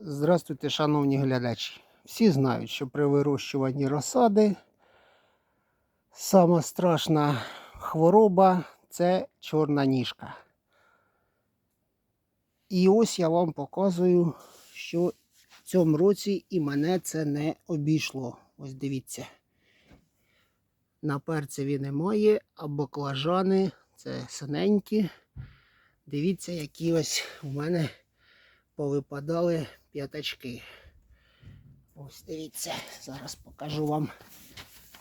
Здравствуйте, шановні глядачі. Всі знають, що при вирощуванні розсади сама страшна хвороба це чорна ніжка. І ось я вам показую, що в цьому році і мене це не обійшло. Ось дивіться. На перцеві немає, а баклажани це синенькі. Дивіться, які ось у мене повипадали п'ятачки. Ось дивіться, зараз покажу вам.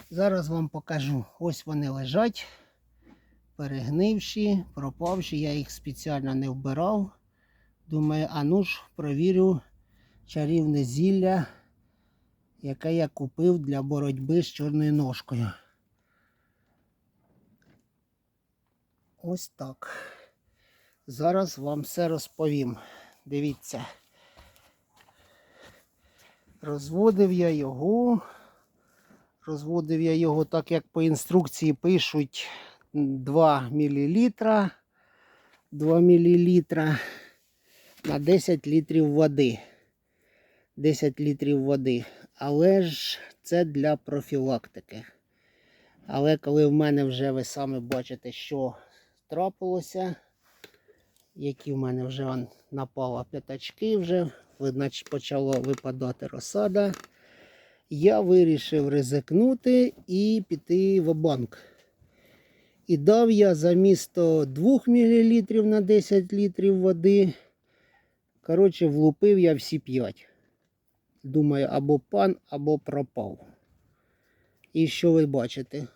Зараз вам покажу. Ось вони лежать, перегнивші, пропавші. Я їх спеціально не вбирав. Думаю, а ну ж провірю чарівне зілля, яке я купив для боротьби з чорною ножкою. Ось так. Зараз вам все розповім. Дивіться. Розводив я його. Розводив я його так, як по інструкції пишуть 2 мл. 2 мл на 10 літрів води. 10 літрів води. Але ж це для профілактики. Але коли в мене вже ви самі бачите, що трапилося, які в мене вже напало п'ятачки, вже почала випадати розсада. Я вирішив ризикнути і піти в банк. І дав я замісто 2 мл на 10 літрів води. Коротше, влупив я всі 5. Думаю, або пан, або пропав. І що ви бачите?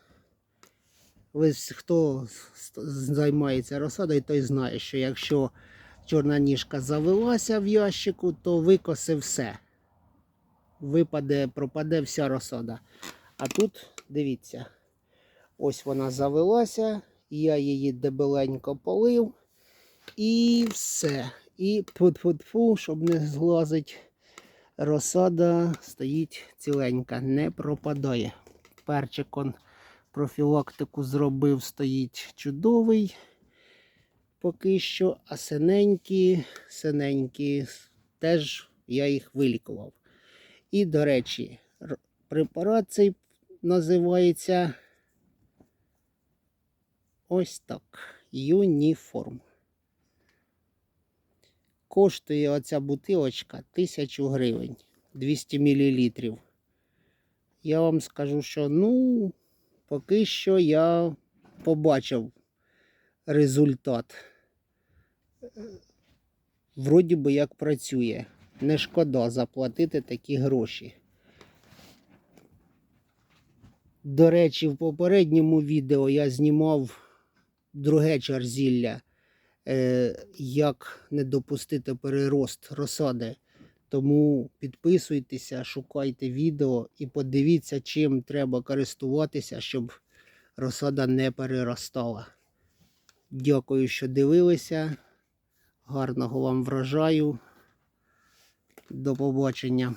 Ви хто займається розсадою, той знає, що якщо чорна ніжка завелася в ящику, то викоси все. Випаде, пропаде вся розсада. А тут, дивіться, ось вона завелася, я її дебеленько полив. І все. І тфу-тфу-тфу, щоб не зглазить, розсада стоїть ціленька, не пропадає. Перчик он профілактику зробив, стоїть чудовий. Поки що, а синенькі, синенькі, теж я їх вилікував. І, до речі, препарат цей називається ось так. Юніформ. Коштує оця бутилочка 1000 гривень 200 мл. Я вам скажу, що ну, поки що я побачив результат. Вроді би як працює. Не шкода заплатити такі гроші. До речі, в попередньому відео я знімав друге чарзілля, е, як не допустити перерост розсади. Тому підписуйтеся, шукайте відео і подивіться, чим треба користуватися, щоб розсада не переростала. Дякую, що дивилися. Гарного вам врожаю. До побачення.